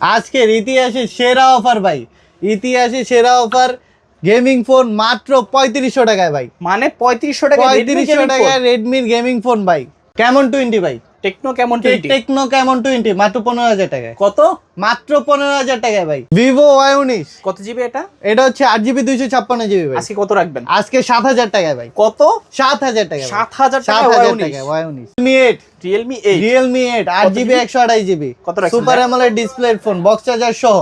আজকের ইতিহাসে সেরা অফার ভাই। ইতিহাসে সেরা অফার গেমিং ফোন মাত্র পঁয়ত্রিশশো টাকায় ভাই। মানে পঁয়ত্রিশশো টাকা পঁয়ত্রিশশো টাকায় রেডমির গেমিং ফোন ভাই। কেমন টোয়েন্টি ভাই? Techno Camon twenty Tecno Camon twenty মাত্র পনেরো হাজার টাকায়। কত? মাত্র পনেরো হাজার টাকায় ভাই। ভিভো ওয়াই উনিশ। কত জিবি এটা? এটা হচ্ছে আট জিবি দুইশো ছাপ্পান্ন জিবি ভাই। আজকে কত রাখবেন? আজকে সাত হাজার টাকায় ভাই। কত? সাত হাজার টাকা সাত হাজার সাত টাকা হাজার টাকা ওয়াই উনিশ। Realme eight Realme eight Realme eight আট জিবি একশো আঠাশ জিবি কত super? AMOLED display phone box charger সহ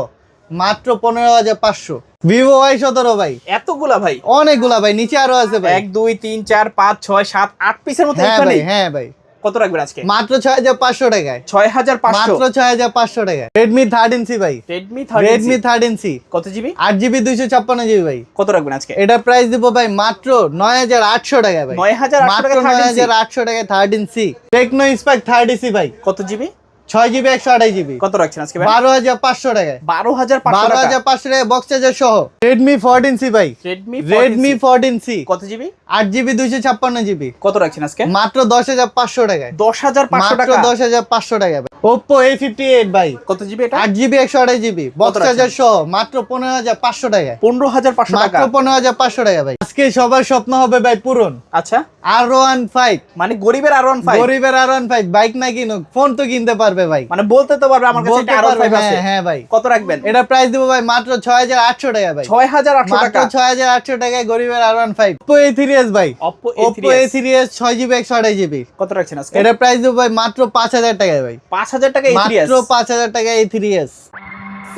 মাত্র পনেরো হাজার পাঁচশো। ভিভো ওয়াই সতেরো ভাই। এতগুলা ভাই? অনেকগুলা ভাই নিচে আরও আছে ভাই। এক দুই তিন চার পাঁচ ছয় সাত আট পিসের মতো হ্যাঁ ভাই হ্যাঁ ভাই। কত রাখবেন আজকে? মাত্র ছয় হাজার পাঁচশো টাকায়। ছয় হাজার পাঁচশো? মাত্র ছয় হাজার পাঁচশো টাকায়। রেডমি থার্টিন সি ভাই। রেডমি রেডমি ইন সি কত জিবি আট জিবি দুইশো ছাপ্পান্ন জিবি ভাই। কত রাখবেন আজকে? এটা প্রাইস দিব ভাই মাত্র নয় হাজার আটশো টাকায় ভাই। নয় হাজার টাকা নয় 13C হাজার আটশো টাকায় thirteen C Tecno Spark third C ভাই। কত জিবি ছয় জিবি একশো আঠাশ জিবি কত রাখছেন আজকে বারো হাজার পাঁচশো টাকায়। বারো হাজার বারো হাজার পাঁচশো টাকায় বক্স চার্জার সহ। রেডমি ফোরটিন সি ভাই। রেডমি রেডমি ফোরটিন সি কত জিবি আট জিবি দুইশো ছাপ্পান্ন জিবি কত রাখছেন আজকে? মাত্র দশ হাজার পাঁচশো টাকায়। দশ হাজার পাঁচশো টাকা। দশ হাজার পাঁচশো টাকা ওপ্পো এ ফিফটি এইট ভাই। কত জিবি এটা? আট জিবি একশো আঠাশ জিবি বক্স? চার্জার সহ মাত্র পনেরো হাজার পাঁচশো টাকায়। পনেরো হাজার পাঁচশো টাকা। মাত্র পনেরো হাজার পাঁচশো টাকা ভাই। আজকে সবার স্বপ্ন হবে ভাই পূরণ। আচ্ছা। আর ওয়ান ফাইভ মানে গরিবের আর ওয়ান ফাইভ গরিবের আর ওয়ান ফাইভ বাইক না কিনুক ফোন তো কিনতে পারবে। ভাই। মানে বলতে তো পারবে আমার কাছে এটা আরও ফাইভ আছে হ্যাঁ হ্যাঁ ভাই। কত রাখবেন? এটা প্রাইস দিব ভাই মাত্র ছয় হাজার আটশো টাকা ভাই। ছয় হাজার আটশো মাত্র টাকা? ছয় হাজার আটশো টাকায় গরিবের আর one five Oppo A three S ভাই। ওপো এ থ্রি এস ছয় জিবি একশো আড়াই জিবি কত রাখছেন আজকে? এটা প্রাইস দিব ভাই মাত্র পাঁচ হাজার টাকায় ভাই। পাঁচ হাজার টাকা এই মাত্র পাঁচ হাজার টাকা A three S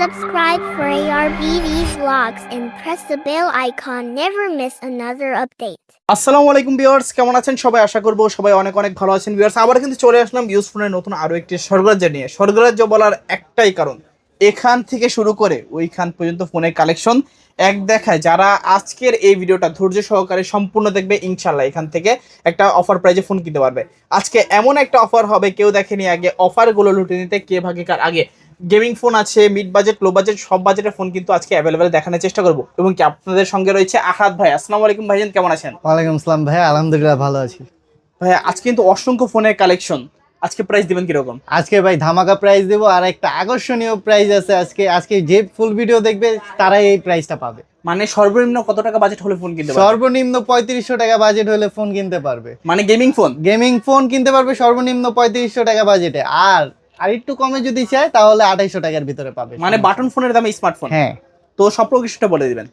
Subscribe for ARBV vlogs and press the bell icon. Never miss another update. আসসালামু আলাইকুম ভিউয়ার্স, কেমন আছেন সবাই? আশা করব সবাই অনেক অনেক ভালো আছেন। ভিউয়ার্স, আবার কিন্তু চলে আসলাম ইউজ ফোনের নতুন আরও একটি স্বর্গরাজ্য নিয়ে। স্বর্গরাজ্য বলার একটাই কারণ, এখান থেকে শুরু করে ওইখান পর্যন্ত ফোনের কালেকশন এক দেখায়। যারা আজকের এই ভিডিওটা ধৈর্য সহকারে সম্পূর্ণ দেখবে ইনশাল্লাহ এখান থেকে একটা অফার প্রাইজে ফোন কিনতে পারবে। আজকে এমন একটা অফার হবে, কেউ দেখেনি আগে অফারগুলো লুটে নিতে, কে ভাগে কার আগে। গেমিং ফোন আছে মিড বাজেট লো বাজেট সব বাজেটের ফোন কিন্তু আজকে অ্যাভেলেবেল দেখানোর চেষ্টা করব। এবং কি আপনাদের সঙ্গে রয়েছে আহাদ ভাই। আসসালামু আলাইকুম ভাইজান কেমন আছেন? ওয়ালাইকুম আসসালাম ভাই আলহামদুলিল্লাহ ভালো আছি। ভাই আজকে কিন্তু অসংখ্য ফোনের কালেকশন আজকে প্রাইস দিবেন কীরকম? আজকে ভাই ধামাকা প্রাইস দেবো আর একটা আকর্ষণীয় প্রাইস আছে আজকে। আজকে যে ফুল ভিডিও দেখবে তারাই এই প্রাইসটা পাবে। মানে সর্বনিম্ন কত টাকা বাজেট হলে ফোন কিনতে পারবে? সর্বনিম্ন পঁয়ত্রিশশো টাকা বাজেট হলে ফোন কিনতে পারবে। মানে গেমিং ফোন গেমিং ফোন কিনতে পারবে সর্বনিম্ন পঁয়ত্রিশশো টাকা বাজেটে আর আর একটু কমে যদি চায় তাহলে আঠাইশো টাকার ভিতরে পাবে। মানে বাটন ফোনের দামে স্মার্টফোন হ্যাঁ। তো সব লোকেশনটা বলে দিবেন।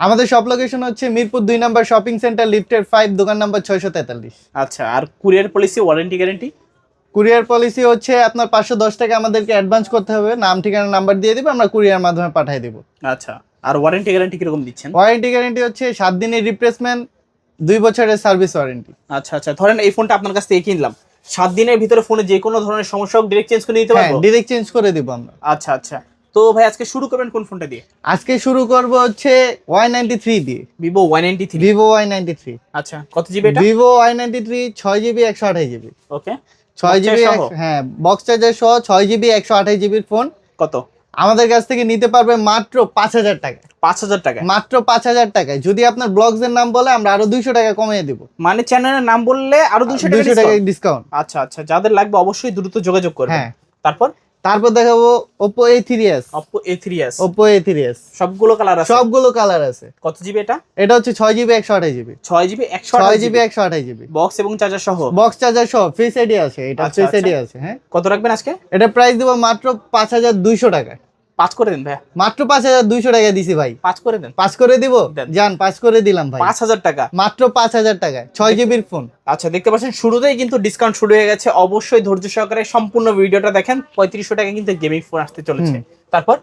আমাদের সব লোকেশন হচ্ছে মিরপুর দুই নম্বর শপিং সেন্টার লিফটের ফাইভ দোকান নাম্বার ছয়শো তেতাল্লিশ। আচ্ছা আর courier policy warranty guarantee courier policy হচ্ছে আপনার পাঁচশো দশ টাকা আমাদেরকে অ্যাডভান্স করতে হবে নাম ঠিকানা নাম্বার দিয়ে দিবে আমরা কুরিয়ার মাধ্যমে পাঠিয়ে দিব। আচ্ছা আর ওয়ারেন্টি গ্যারেন্টি কীরকম দিচ্ছেন? ওয়ারেন্টি গ্যারেন্টি হচ্ছে সাত দিনের রিপ্লেসমেন্ট দুই বছরের সার্ভিস ওয়ারেন্টি আচ্ছা আচ্ছা ধরেন এই ফোনটা আপনার কাছ থেকে কিনলাম। সাত দিনের ভিতরে ফোনে যে কোনো ধরনের সমস্যা হোক ডিরেক্ট চেঞ্জ করে নিতে হ্যাঁ পারব? ডিরেক্ট চেঞ্জ করে দিব আমরা। আচ্ছা আচ্ছা। তো ভাই আজকে শুরু করবেন কোন ফোনটা দিয়ে? আজকে শুরু করব হচ্ছে ওয়াই নাইনটি থ্রি দিয়ে। Vivo one ninety three Vivo Y ninety three আচ্ছা কত জিবি এটা? ভিভো ওয়াই নাইনটি থ্রি ছয় জিবি একশো আঠাশ জিবি ওকে ছয় জিবি হ্যাঁ বক্স চার্জার সহ ছয় জিবি একশো আঠাশ জিবির ফোন কত? আমাদের কাছ থেকে নিতে পারবে মাত্র পাঁচ হাজার টাকা। পাঁচ হাজার টাকা মাত্র পাঁচ হাজার টাকায়। যদি আপনার ব্লগস এর নাম বলে আমরা আরও দুইশো টাকা কমিয়ে দিব। মানে চ্যানেলের নাম বললে আরও টাকা দুইশো টাকা ডিসকাউন্ট আচ্ছা আচ্ছা যাদের লাগবে অবশ্যই দ্রুত যোগাযোগ করবে। হ্যাঁ। তারপর? তারপর দেখাবো Oppo A three S Oppo A three S Oppo A three S সবগুলো কালার আছে? সবগুলো কালার আছে। কত জিবি এটা? এটা হচ্ছে ছয় জিবি একশো আঠাশ জিবি ছয় জিবি একশো ছয় জিবি একশো আঠাশ জিবি বক্স এবং চার্জার সহ? বক্স চার্জার সহ। ফেস আইডি আছে এটা আচ্ছা, ফেস আইডি আচ্ছা। আছে হ্যাঁ। কত রাখবেন আজকে? এটা প্রাইস দেবো মাত্র পাঁচ হাজার দুইশো টাকা পাঁচ করে দেন ভাইয়া। মাত্র পাঁচ হাজার দুইশো টাকা দিছি ভাই। পাঁচ করে দেন। পাঁচ করে দিব? যান পাঁচ করে দিলাম ভাই। পাঁচ হাজার টাকা। মাত্র পাঁচ হাজার টাকায়। ছয় জিবির ফোন। আচ্ছা দেখতে পাচ্ছেন শুরুতেই কিন্তু ডিসকাউন্ট শুরু হয়ে গেছে। অবশ্যই ধৈর্য সহকারে সম্পূর্ণ ভিডিওটা দেখেন। পঁয়ত্রিশশো টাকা কিন্তু গেমিং ফোন আসতে চলেছে। তারপর?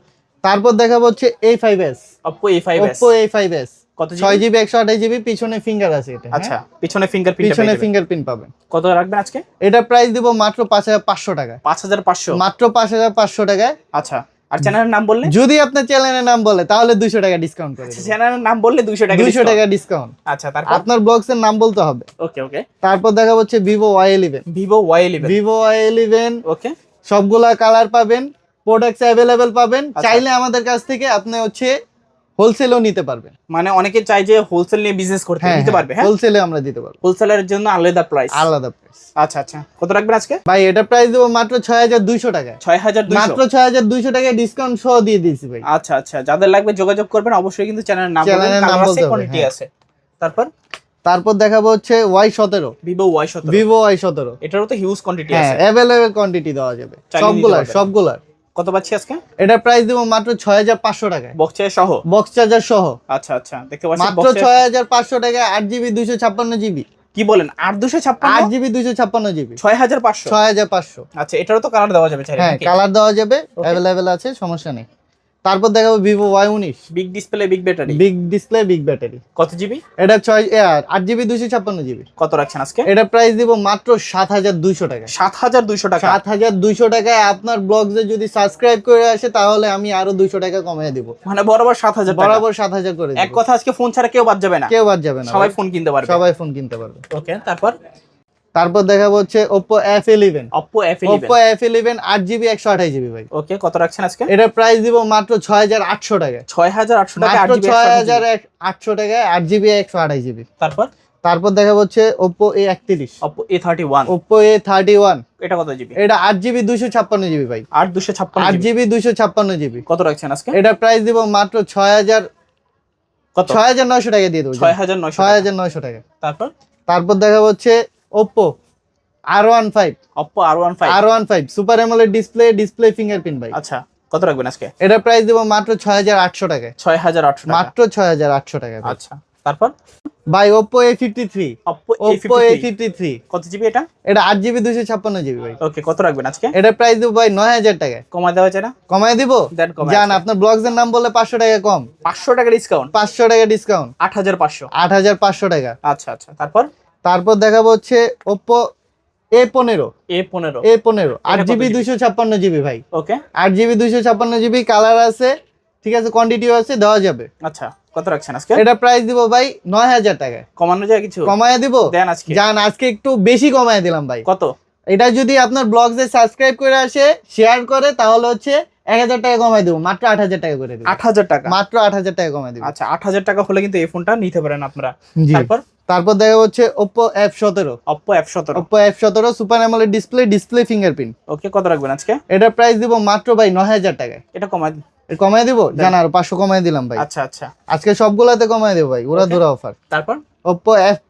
তারপর দেখাবো হচ্ছে A five S Oppo A five Oppo A five S কত ছয় জিবি একশো আঠাশ জিবি পিছনে ফিঙ্গার আছে এটা হ্যাঁ? আচ্ছা পিছনে ফিঙ্গারপ্রিন্ট পিছনে ফিঙ্গারপ্রিন্ট পাবেন। কত রাখবেন আজকে? এটা প্রাইস দিব মাত্র পাঁচ হাজার পাঁচশো টাকা পাঁচ হাজার পাঁচশো। মাত্র পাঁচ হাজার পাঁচশো টাকায়। আচ্ছা। আর চ্যানেলের নাম বললে? যদি আপনার চ্যানেলের নাম বলে তাহলে দুইশো টাকা ডিসকাউন্ট করে চ্যানেলের নাম বললে দুইশো টাকা দুইশো discount। টাকা ডিসকাউন্ট আচ্ছা তারপর? আপনার ব্লগস এর নাম বলতে হবে। ওকে ওকে। তারপর দেখা হচ্ছে Vivo Y eleven Vivo Y eleven okay. সবগুলা কালার পাবেন প্রোডাক্টস অ্যাভেলেবেল পাবেন। আচ্ছা। চাইলে আমাদের কাছ থেকে আপনি হচ্ছে হোলসেলও নিতে পারবে। মানে অনেকে চাই যে হোলসেল নিয়ে বিজনেস করতে হ্যাঁ নিতে পারবে হ্যাঁ? হোলসেলে আমরা দিতে পারব। হোলসেলের জন্য আলাদা প্রাইস আলাদা প্রাইস আচ্ছা আচ্ছা। কত রাখবেন আজকে? ভাই এটা প্রাইস দেবো মাত্র ছয় হাজার দুইশো টাকায়। ছয় হাজার মাত্র ছয় হাজার দুইশো টাকায় ডিসকাউন্ট সহ দিয়ে দিয়েছি ভাই। আচ্ছা আচ্ছা। যাদের লাগবে যোগাযোগ করবেন অবশ্যই কিন্তু চ্যানেলের নাম বলবেন নাম আছে কোয়ান্টিটি হ্যাঁ। আছে। তারপর? তারপর দেখাবো হচ্ছে ওয়াই সতেরো। ভিভো ওয়াই সতেরো। ভিভো ওয়াই সতেরো। এটারও তো হিউজ কোয়ান্টিটি হ্যাঁ আছে। অ্যাভেলেবেল কোয়ান্টিটি দেওয়া যাবে। সবগুলার সবগুলার। কত পাচ্ছি আজকে? এটা প্রাইস দেবো মাত্র ছয় হাজার পাঁচশো টাকায়। চার্জার সহ? বক্স চার্জার সহ। আচ্ছা আচ্ছা দেখতে পাচ্ছেন মাত্র box এ- ছয় হাজার পাঁচশো টাকায় আট জিবি দুইশো ছাপ্পান্ন জিবি কি বলেন আট দুশো ছাপ্পান্ন? আট জিবি দুইশো ছাপ্পান্ন জিবি ছয় হাজার পাঁচশো? ছয় হাজার পাঁচশো। আচ্ছা এটারও তো কালার দেওয়া যাবে হ্যাঁ কালার দেওয়া যাবে অ্যাভেলেবেল আছে সমস্যা নেই। তারপর দেখাবো ভিভো ওয়াই উনিশ। Big display big battery big display big battery কত জিবি এটা ছয় আট জিবি দুইশো ছাপ্পান্ন জিবি কত রাখছেন আজকে? এটা প্রাইস দিব মাত্র সাত হাজার দুইশো টাকা। সাত হাজার দুইশো টাকা। সাত হাজার দুইশো টাকায় আপনার ব্লগে যদি সাবস্ক্রাইব করে আসে তাহলে আমি আরও দুইশো টাকা কমিয়ে দিব। মানে বরাবর সাত হাজার টাকা। বরাবর সাত হাজার করে এক কথা আজকে ফোন ছাড়া কেউ বাদ যাবে না। কেউ বাদ যাবে না সবাই ফোন কিনতে পারবে। সবাই ফোন কিনতে পারবে। ওকে তারপর? তারপর দেখাবো হচ্ছে ওপো এফ ইলেভেন আট জিবি একশো আঠাশ জিবি ভাই। ওকে কত রাখছেন আজকে? এটা প্রাইস দিব মাত্র ছয় হাজার আটশো টাকা। ছয় হাজার আটশো টাকা আট মাত্র জিবি ছয় হাজার আটশো টাকায় আট জিবি একশো আঠাশ জিবি তারপর? তারপর দেখা হচ্ছে thirty one Oppo A thirty one এটা কত জিবি এটা আট জিবি দুইশো ছাপ্পান্ন জিবি ভাই। আট দুশো ছাপ্পান্ন আট জিবি জিবি দুইশো ছাপ্পান্ন জিবি কত রাখছেন আজকে? এটা প্রাইস দিব মাত্র ছয় হাজার কত? ছয় হাজার নয়শো টাকা দিয়ে দেবো। ছয় হাজার নয়শো ছয় হাজার নয়শো টাকা। তারপর? তারপর দেখা হচ্ছে Oppo R one five Oppo R one five R one five super AMOLED display display fingerprint ভাই। আচ্ছা কত রাখবেন আজকে? এটা প্রাইস দিব মাত্র ছয় হাজার আটশো টাকায়। ছয় হাজার আটশো মাত্র ছয় হাজার আটশো টাকা আচ্ছা তারপর? ভাই Oppo A fifty three Oppo A fifty three কত জিবি এটা? এটা আট জিবি দুইশো ছাপ্পান্ন জিবি ভাই। ওকে কত রাখবেন আজকে? এটা প্রাইস দিব ভাই নয় হাজার টাকায়। কমা দেওয়া যায় না? কমায় দিব? জান আপনার ব্লগস এর নাম বললে পাঁচশো টাকা কম। পাঁচশো টাকা ডিসকাউন্ট পাঁচশো টাকা ডিসকাউন্ট আট হাজার পাঁচশো। আট হাজার পাঁচশো টাকা। আচ্ছা আচ্ছা তারপর? তারপর দেখাবো হচ্ছে ওপো এ পনেরো। এ পনেরো। এ পনেরো। আট জিবি? দুইশো ছাপ্পান্ন জিবি ভাই। ওকে আট জিবি দুইশো ছাপ্পান্ন জিবি কালার আছে ঠিক আছে কোয়ান্টিটিও আছে দেওয়া যাবে। আচ্ছা কত রাখছেন আজকে? এটা প্রাইস দিব ভাই নয় হাজার টাকায় কমানো যায় কিছু? কমায় দিব? দেন আজকে। জান আজকে একটু বেশি কমায় দিলাম ভাই। কত? এটা যদি আপনার ব্লগসে সাবস্ক্রাইব করে আসে শেয়ার করে তাহলে হচ্ছে এক হাজার টাকা কমায় দেবো। মাত্র আট হাজার টাকা করে দেবো। আট হাজার টাকা? মাত্র আট হাজার টাকা কমায় দেবো। আচ্ছা আট হাজার টাকা হলে কিন্তু এই ফোনটা নিতে পারেন আপনারা। তারপর? তারপর দেখা হচ্ছে অপ্পো এফ সতেরো। ওপো এফ সতেরো। Super AMOLED display display fingerprint okay কত রাখবেন আজকে? এটা প্রাইস দিব মাত্র ভাই নয় হাজার টাকায়। এটা কমাই এ কমায় দিব? জানা আর পাঁচশো কমায় দিলাম ভাই। আচ্ছা আচ্ছা। আজকে সবগুলাতে কমায় দেবো ভাই ওরা ধরে অফার তারপর?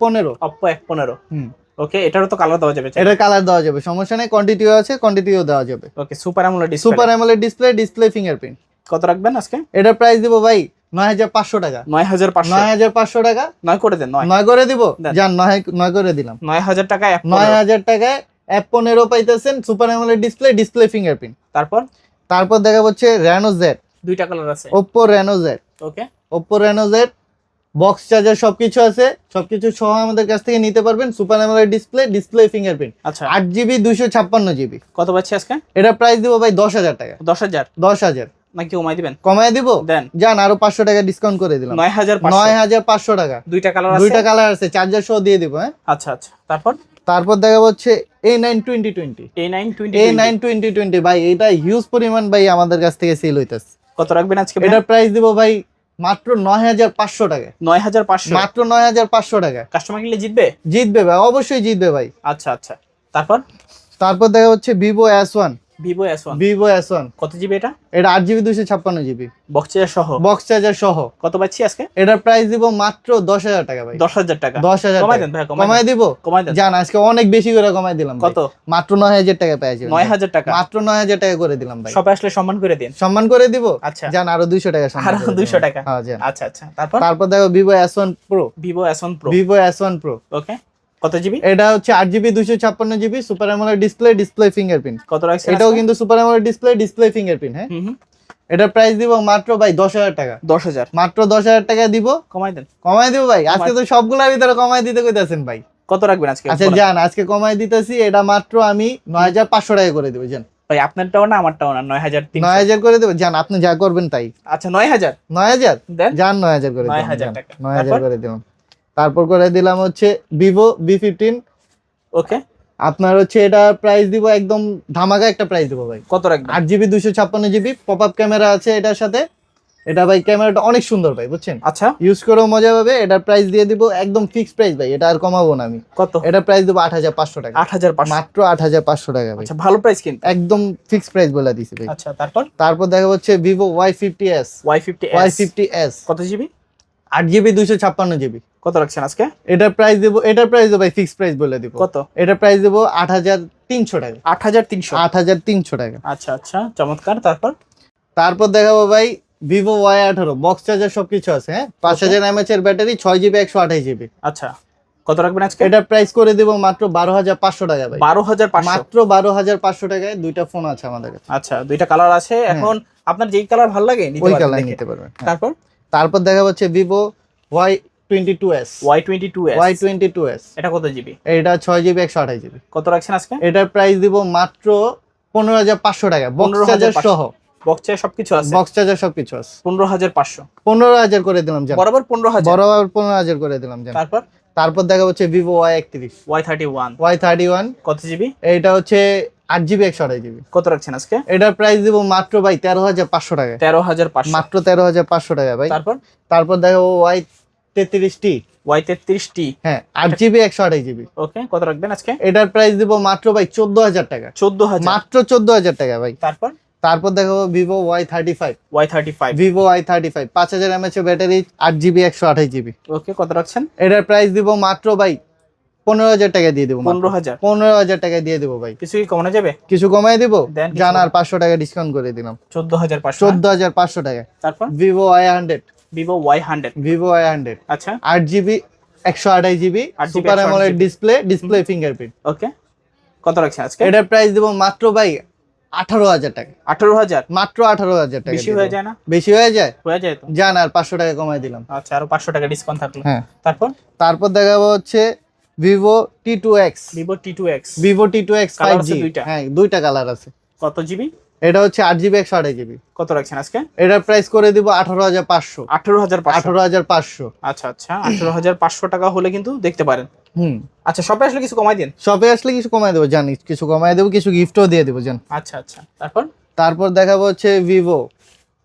পনেরো। অপ্পো এফ পনেরো। হুম। ওকে এটারও তো কালার দেওয়া যাবে এটা কালার দেওয়া যাবে সমস্যা নেই কোয়ান্টিটিও আছে কোয়ান্টিটিও দেওয়া যাবে। Okay super AMOLED super super AMOLED display display fingerprint কত রাখবেন আজকে? এটা প্রাইস দিব ভাই নয় হাজার পাঁচশো টাকা। নয় হাজার পাঁচশো। নয় হাজার পাঁচশো টাকা। নয় করে দেন নয়। নয় করে দিব? দেন। যান নয় নয় করে দিলাম। নয় হাজার টাকা নয় হাজার টাকায় অ্যাপ পনেরো পাইতেছেন super AMOLED display display fingerprint তারপর? তারপর দেখা হচ্ছে র্যানো জেড দুইটা কালার আছে। Oppo Reno Z okay Oppo Z box charger সবকিছু আছে। সবকিছু সহ আমাদের কাছ থেকে নিতে পারবেন super AMOLED display display fingerprint আচ্ছা। আট জিবি দুইশো ছাপ্পান্ন জিবি কত পাচ্ছি আজকে? এটা প্রাইস দিব ভাই দশ হাজার টাকা। দশ হাজার। দশ হাজার। নাকি কমাই দিবেন? কমায় দিব? দেন। যান আরও পাঁচশো টাকা ডিসকাউন্ট করে দিলাম। নয় হাজার নয় হাজার পাঁচশো টাকা। দুইটা কালার আছে? দুইটা কালার আছে চার্জার সহ দিয়ে দিব হ্যাঁ? আচ্ছা আচ্ছা। তারপর? তারপর দেখা হচ্ছে A nine twenty twenty A nine twenty A nine twenty twenty ভাই এটা হিউজ পরিমাণ ভাই আমাদের কাছ থেকে সেল হইতেছে। কত রাখবেন আজকে এটা প্রাইস দিব ভাই মাত্র নয় হাজার পাঁচশো টাকা। নয় হাজার পাঁচশো? মাত্র নয় হাজার পাঁচশো টাকা। কাস্টমার কিনলে জিতবে? জিতবে ভাই অবশ্যই জিতবে ভাই। আচ্ছা আচ্ছা। তারপর? তারপর দেখা হচ্ছে Vivo S one Vivo S one Vivo S one কত জিবি এটা? এটা আট জিবি দুশো ছাপ্পান্ন জিবি বক্সের সহ? বক্স চার্জার সহ। কত পাচ্ছি আজকে? এটার প্রাইস দিব মাত্র দশ হাজার টাকা ভাই। দশ হাজার টাকা। দশ হাজার কমাই দেন ভাই কমাই দিব? কমাই দেন। জান আজকে অনেক বেশি করে কমাই দিলাম কত? মাত্র নয় হাজার টাকা পেয়ে যাবেন নয় হাজার টাকা। মাত্র নয় হাজার টাকা করে দিলাম ভাই। শপে আসলে সম্মান করে দিন। সম্মান করে দিব? আচ্ছা। জান আরও দুইশো টাকা সম্মান আরও করে 200 টাকা। হ্যাঁ জান। আচ্ছা আচ্ছা। তারপর? তারপর দেখো Vivo S one Pro Vivo S one Pro Vivo S one Pro okay কত জিবি এটা হচ্ছে আট জিবি দুশো ছাপ্পান্ন GB super AMOLED display display fingerprint কত রাখছেন এটাও কিন্তু super AMOLED display display fingerprint হ্যাঁ? এটার প্রাইস দিব মাত্র ভাই দশ হাজার টাকা। দশ হাজার? মাত্র দশ হাজার টাকা দিব। কমাই দেন। কমাই দিব ভাই। আজকে তো সবগুলোর ভিতরে কমাই দিতে কইতাছেন ভাই। কত রাখবেন আজকে? আচ্ছা যান আজকে কমাই দিতেছি এটা মাত্র আমি নয় হাজার পাঁচশো টাকা করে দেবো যান ভাই আপনারটাও না আমারটাও না নয় হাজার নয় হাজার করে দেবো যান আপনি যা করবেন তাই। আচ্ছা নয় হাজার? নয় হাজার? যান নয় হাজার করে নয় হাজার নয় হাজার করে দিলাম তারপর করে দিলাম হচ্ছে ভিভো বি ফিফটিন ওকে আপনার হচ্ছে এটা প্রাইস দিব একদম ধামাকা একটা প্রাইস দিব ভাই। কত রাখবেন? আট জিবি দুশো ছাপ্পান্ন জিবি পপ আপ ক্যামেরা আছে এটার সাথে। এটা ভাই ক্যামেরাটা অনেক সুন্দর ভাই বুঝছেন? আচ্ছা। ইউজ করেও মজা পাবে এটার প্রাইস দিয়ে দিব একদম ফিক্সড প্রাইস ভাই এটা আর কমাবো না আমি। কত? এটার প্রাইস দেবো আট হাজার পাঁচশো টাকা। আট হাজার পাঁচশো। মাত্র আট হাজার পাঁচশো টাকা ভাই। আচ্ছা ভালো প্রাইস কিন্তু। একদম ফিক্সড প্রাইস বলে দিছি ভাই। আচ্ছা তারপর? তারপর দেখা হচ্ছে Vivo Y fifty S Y fifty Y fifty S কত জিবি আট জিবি দুইশো ছাপ্পান্ন জিবি কত রাখছেন আজকে? এটার প্রাইস দেবো এটার প্রাইস দেবো ভাই ফিক্সড প্রাইস বলে দিব। কত? এটার প্রাইস দেবো আট হাজার তিনশো টাকা। আট হাজার তিনশো? আট হাজার তিনশো টাকা। আচ্ছা আচ্ছা চমৎকার। তারপর? তারপর দেখাবো ভাই ভিভো ওয়াই আঠারো বক্স চার্জার সবকিছু আছে হ্যাঁ? পাঁচ হাজার এমএচ এর ব্যাটারি ছয় জিবি একশো আঠাশ জিবি আচ্ছা কত রাখবেন আজকে? এটার প্রাইস করে দিব মাত্র বারো হাজার পাঁচশো টাকা ভাই। বারো হাজার মাত্র বারো হাজার পাঁচশো টাকায় দুইটা ফোন আছে আমাদের কাছে। আচ্ছা দুইটা কালার আছে। এখন আপনার যেই কালার ভালো লাগে ওই কালার নিতে পারবেন হ্যাঁ। তারপর? তারপর দেখা যাচ্ছে Vivo Y twenty two S Y twenty two Y twenty two S এটা কত জিবি এটা ছয় জিবি একশো আঠাশ জিবি কত রাখছেন আজকে? এটার প্রাইস দিব মাত্র পনেরো হাজার পাঁচশো টাকা। বক্স 15,500 চার্জার সহ। বক্সে সবকিছু আছে? বক্স চার্জার সবকিছু আছে। পনেরো হাজার পাঁচশো। পনেরো হাজার করে দিলাম জান বরাবর পনেরো হাজার। বরাবর পনেরো হাজার করে দিলাম জান তারপর? তারপর দেখা যাচ্ছে ভিভো ওয়াই একত্রিশ। Y thirty one Y thirty one কত জিবি এইটা হচ্ছে আট জিবি একশো আঠাশ জিবি কত রাখছেন আজকে? এটার প্রাইস দিব মাত্র ভাই তেরো হাজার পাঁচশো টাকা। তেরো হাজার মাত্র তেরো হাজার পাঁচশো টাকা ভাই। তারপর? তারপর দেখাবো ওয়াই তেত্রিশ টি ওয়াই তেত্রিশ টি হ্যাঁ আট জিবি একশো আঠাশ জিবি ওকে কত রাখবেন আজকে? এটার প্রাইস দিব মাত্র ভাই চোদ্দ হাজার টাকা। চোদ্দ হাজার। মাত্র চোদ্দ হাজার টাকা ভাই। তারপর? তারপর দেখাবো Vivo Y thirty five Y thirty five Vivo Y thirty five পাঁচ হাজার এমএচ ব্যাটারি আট জিবি একশো আঠাশ জিবি ওকে কত রাখছেন? এটার প্রাইস দিব মাত্র ভাই পনেরো হাজার টাকা দিয়ে দেবো পনেরো হাজার? পনেরো হাজার টাকা দিয়ে দেবো ভাই। কিছু কি কমানো যাবে? কিছু কমাই দিব? জানার পাঁচশো টাকা ডিসকাউন্ট করে দিলাম। চোদ্দ হাজার পাঁচশো চোদ্দ হাজার পাঁচশো টাকা। তারপর? Vivo Y hundred Vivo Y hundred Vivo Y hundred আচ্ছা। আট জিবি একশো আঠাশ GB 8GB super AMOLED display display fingerprint okay কত রাখছেন আজকে? এটার প্রাইস দিব মাত্র ভাই আঠারো হাজার টাকা। আঠারো হাজার? মাত্র আঠারো হাজার টাকা বেশি হয়ে যায় না? বেশি হয়ে যায়? হয়ে যায় তো। জান আর পাঁচশো টাকা কমাই দিলাম। আচ্ছা আরও পাঁচশো টাকা ডিসকাউন্ট থাকল। হ্যাঁ। তারপর? তারপর দেখাবো হচ্ছে Vivo T two X Vivo T two X Vivo T two X five G? হ্যাঁ দুইটা কালার আছে। কত জিবি এটা হচ্ছে আট জিবি একশো আঠাশ জিবি কত রাখছেন আজকে? এটার প্রাইস করে দিব আঠারো হাজার পাঁচশো। আঠারো হাজার আঠারো হাজার পাঁচশো। আচ্ছা আচ্ছা। আঠারো হাজার পাঁচশো টাকা হলে কিন্তু দেখতে পারেন। হুম। আচ্ছা শপে আসলে কিছু কমাই দিন? শপে আসলে কিছু কমাই দেবো জানি। কিছু কমাই দেবো কিছু গিফটও দিয়ে দেবো জান। আচ্ছা আচ্ছা। তারপর? তারপর দেখাবো হচ্ছে Vivo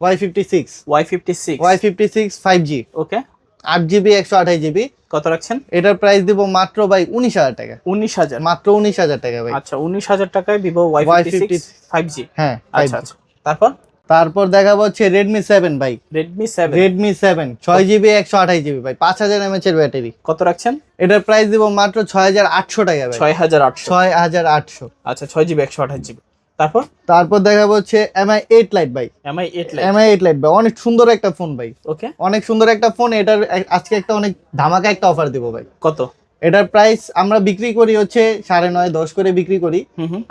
Y fifty six Y fifty six Y fifty six five G okay আট জিবি একশো আঠাশ জিবি কত রাখছেন? এটার প্রাইস দিব মাত্র ভাই উনিশ হাজার টাকা। উনিশ হাজার। মাত্র উনিশ হাজার টাকা ভাই। আচ্ছা উনিশ হাজার টাকায় Vivo Y fifty five G হ্যাঁ আচ্ছা আচ্ছা। তারপর? তারপর দেখাবো হচ্ছে রেডমি সেভেন ভাই। রেডমি সেভেন রেডমি সেভেন ছয় জিবি একশো আঠাশ জিবি ভাই। পাঁচ হাজার এমএচ এর ব্যাটারি। কত রাখছেন? এটার প্রাইস দিব মাত্র ছয় হাজার আটশো টাকা ছয় হাজার আটশো। ছয় হাজার আটশো। আচ্ছা ছয় জিবি একশো আঠাশ জিবি তারপর? তারপর দেখাবো হচ্ছে এমআই এইট লাইট ভাই। Mi eight lite Mi eight lite ভাই অনেক সুন্দর একটা ফোন ভাই। ওকে। অনেক সুন্দর একটা ফোন এটার আজকে একটা অনেক ধামাকা একটা অফার দিব ভাই। কত? এটার প্রাইস আমরা বিক্রি করি হচ্ছে সাড়ে নয় দশ করে বিক্রি করি।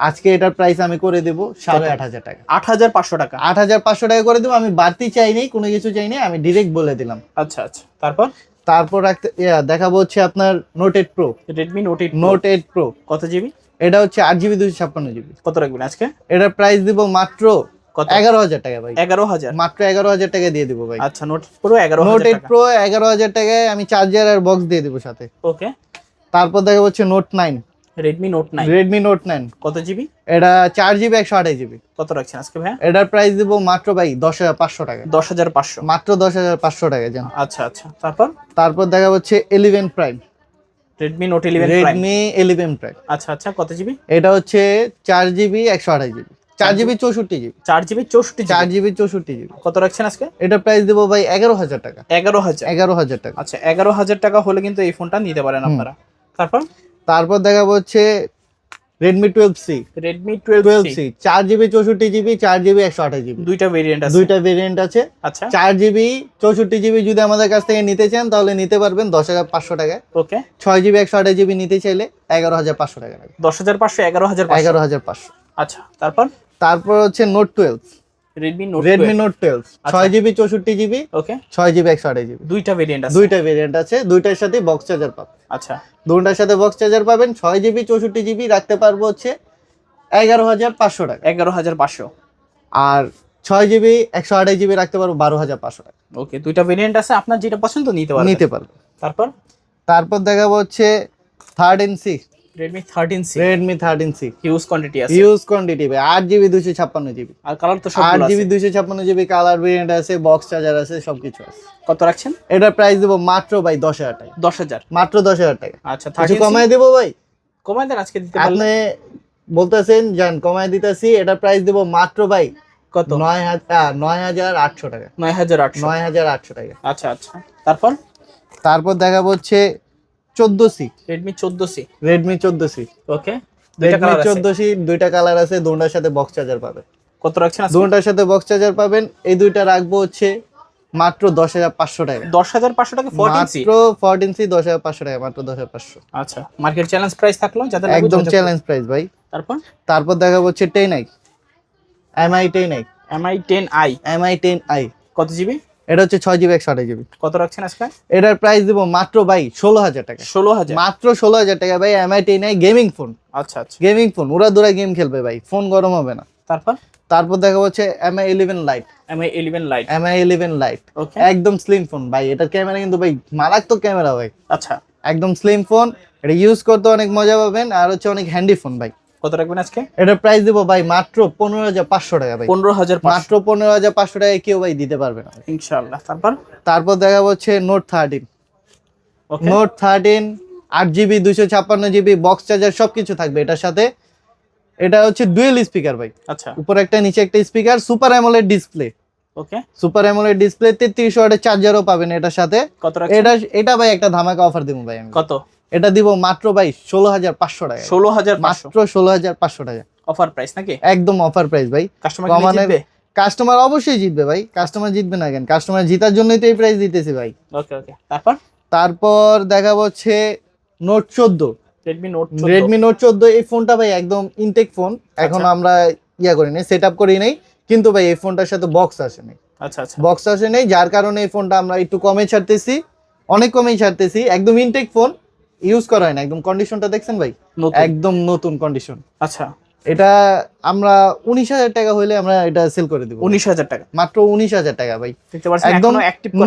আজকে এটার প্রাইস আমি করে দেবো সাড়ে আট হাজার টাকা। আট হাজার পাঁচশো টাকা। আট হাজার পাঁচশো টাকা করে দেবো আমি বাড়তি চাইনি কোনো কিছু চাইনি আমি ডিরেক্ট বলে দিলাম। আচ্ছা আচ্ছা। তারপর? তারপর রাখতে দেখাবো হচ্ছে আপনার Note eight Pro Redmi Note eight Note eight Pro কত জিবি? এটা হচ্ছে আট জিবি দুশো ছাপ্পান্ন জিবি কত রাখবেন আজকে? এটার প্রাইস দিব মাত্র কত? এগারো হাজার টাকা ভাই। এগারো হাজার? মাত্র এগারো হাজার টাকা দিয়ে দিব ভাই। আচ্ছা নোট পুরো এগারো নোট এইট প্রো এগারো হাজার টাকায় আমি চার্জার আর বক্স দিয়ে দেবো সাথে। ওকে তারপর দেখা হচ্ছে Note nine Redmi Note nine Redmi Note nine কত জিবি এটা চার জিবি একশো আঠাশ জিবি কত রাখছেন আজকে ভাইয়া? এটার প্রাইস দিব মাত্র ভাই দশ হাজার পাঁচশো টাকা। দশ হাজার পাঁচশো। মাত্র দশ হাজার পাঁচশো টাকা জান। আচ্ছা আচ্ছা। তারপর? তারপর দেখা হচ্ছে eleven Prime Redmi Note eleven Redmi eleven Prime আচ্ছা আচ্ছা কত জিবি এটা হচ্ছে চার জিবি একশো আঠাশ জিবি চার জিবি চৌষট্টি জিবি চার জিবি চৌষট্টি চার জিবি জিবি চৌষট্টি জিবি কত রাখছেন আজকে? এটা প্রাইস দেবো ভাই এগারো হাজার টাকা। এগারো হাজার। এগারো হাজার টাকা। আচ্ছা এগারো হাজার টাকা হলে কিন্তু এই ফোনটা নিতে পারেন আপনারা। তারপর? তারপর দেখাবো হচ্ছে Redmi twelve C Redmi twelve C চার জিবি চৌষট্টি জিবি চার জিবি একশো আঠাশ জিবি দুইটা ভেরিয়েন্ট আছে। দুইটা ভেরিয়েন্ট আছে। আচ্ছা। চার জিবি চৌষট্টি জিবি যদি আমাদের কাছ থেকে নিতে চান তাহলে নিতে পারবেন দশ হাজার পাঁচশো টাকায় ওকে। ছয় জিবি একশো আঠাশ জিবি নিতে চাইলে এগারো হাজার পাঁচশো টাকা লাগবে। দশ হাজার পাঁচশো এগারো হাজার এগারো হাজার পাঁচশো। আচ্ছা তারপর? তারপর হচ্ছে Note twelve Note Redmi Note twelve ছয় জিবি চৌষট্টি জিবি ওকে ছয় জিবি একশো আঠাশ জিবি দুইটা ভেরিয়েন্ট আছে। দুইটা ভেরিয়েন্ট আছে দুইটার সাথে বক্স চার্জার পাবেন আচ্ছা। দুটার সাথে বক্স চার্জার পাবেন ছয় জিবি চৌষট্টি জিবি রাখতে পারব হচ্ছে এগারো হাজার পাঁচশো টাকা। এগারো হাজার পাঁচশো। আর ছয় জিবি একশো আঠাশ জিবি রাখতে পারব বারো হাজার পাঁচশো টাকা। ওকে দুইটা ভেরিয়েন্ট আছে আপনার যেটা পছন্দ নিতে পারবেন। নিতে পারব তারপর? তারপর দেখাবো হচ্ছে third N six Redmi thirteen C Redmi thirteen C huge quantity আছে। ইউজ কোয়ান্টিটি ভাই। আট জিবি দুশো ছাপ্পান্ন জিবি আর কালার তো আট জিবি দুশো ছাপ্পান্ন জিবি কালার ভেরিয়েন্ট আছে বক্স চার্জার আছে সবকিছু আছে। কত রাখছেন? এটার প্রাইস দেবো মাত্র ভাই দশ হাজার টাকা। দশ হাজার। মাত্র দশ হাজার টাকা। আচ্ছা কিছু কমায় দেবো ভাই? কমাই দেন আজকে দিতে আপনি বলতেছেন যান কমায় দিতেছি এটার প্রাইস দেবো মাত্র ভাই কত? নয় হাজার নয় হাজার আটশো টাকা। নয় হাজার আটশো। নয় হাজার আটশো টাকা। আচ্ছা আচ্ছা। তারপর? তারপর দেখা হচ্ছে চোদ্দ সি রেডমি চোদ্দ সি রেডমি চোদ্দ সি ওকে রেডমি চোদ্দ সি দুইটা কালার আছে দুটার সাথে বক্স চার্জার পাবেন। কত রাখছেন দুটার সাথে বক্স চার্জার পাবেন। এই দুইটা রাখব হচ্ছে মাত্র দশ হাজার পাঁচশো টাকা। দশ হাজার পাঁচশো টাকা মাত্র ফোরটিন সি দশ হাজার পাঁচশো টাকা মাত্র দশ হাজার পাঁচশো। আচ্ছা মার্কেট চ্যালেঞ্জ প্রাইস থাকল যাদের একদম চ্যালেঞ্জ প্রাইস ভাই। তারপর? তারপর দেখা হচ্ছে ten i Mi ten i Mi ten i Mi ten i কত জিবি এটা হচ্ছে ছয় জিবি একশো আঠাশ জিবি কত রাখছেন আজকে? এটার প্রাইস দিব মাত্র ভাই ষোলো হাজার টাকা। ষোলো হাজার? মাত্র ষোলো হাজার টাকা ভাই Mi ten i gaming phone আচ্ছা আচ্ছা। গেমিং ফোন ওরা দুরা গেম খেলবে ভাই ফোন গরম হবে না। তারপর? তারপর দেখা হচ্ছে Mi eleven lite Mi eleven lite Mi eleven lite okay একদম স্লিম ফোন ভাই এটার ক্যামেরা কিন্তু ভাই মারাত্মক ক্যামেরা ভাই। আচ্ছা। একদম স্লিম ফোন এটা ইউজ করতে অনেক মজা পাবেন আর হচ্ছে অনেক হ্যান্ডি ফোন ভাই। কত রাখবেন আজকে? এটার প্রাইস দেবো ভাই মাত্র পনেরো হাজার পাঁচশো টাকা ভাই। পনেরো হাজার মাত্র পনেরো হাজার পাঁচশো টাকায় কেউ ভাই দিতে পারবে না। ইনশাআল্লাহ তারপর? তারপর দেখা হচ্ছে নোট থার্টিন নোট থার্টিন আট জিবি দুশো ছাপ্পান্ন জিবি বক্স চার্জার সবকিছু থাকবে এটার সাথে। এটা হচ্ছে ডুয়েল স্পিকার ভাই। আচ্ছা। উপরে একটা নিচে একটা speaker super AMOLED display okay super AMOLED display তেত্রিশ ওয়াটের চার্জারও পাবেন এটার সাথে। কত এটা এটা ভাই একটা ধামাকা অফার দিব ভাই আমি। কত? এটা দিব মাত্র ভাই ষোলো হাজার পাঁচশো টাকা। ষোলো হাজার মাত্র ষোলো হাজার পাঁচশো টাকা। অফার প্রাইস নাকি? একদম অফার প্রাইস ভাই। কাস্টমার কাস্টমার অবশ্যই জিতবে ভাই। কাস্টমার জিতবে না কেন? কাস্টমার জিতার জন্যই তো এই প্রাইস দিতেছি ভাই। ওকে ওকে তারপর? তারপর দেখা হচ্ছে নোট চোদ্দ। রেডমি নোট রেডমি নোট চোদ্দ এই ফোনটা ভাই একদম ইনটেক ফোন এখন আচ্ছা। আমরা ইয়া করি নাই সেট আপ করি নাই। কিন্তু ভাই এই ফোনটার সাথে বক্স আসে নাই। আচ্ছা আচ্ছা। বক্স আসে নাই যার কারণে এই ফোনটা আমরা একটু কমে ছাড়তেছি। অনেক কমেই ছাড়তেছি। একদম ইনটেক ফোন ইউজ করা হয় না। একদম কন্ডিশনটা দেখছেন ভাই? একদম নতুন কন্ডিশন আচ্ছা। এটা আমরা উনিশ হাজার টাকা হইলে আমরা এটা সেল করে দিব। উনিশ হাজার টাকা। মাত্র উনিশ হাজার টাকা ভাই। একদম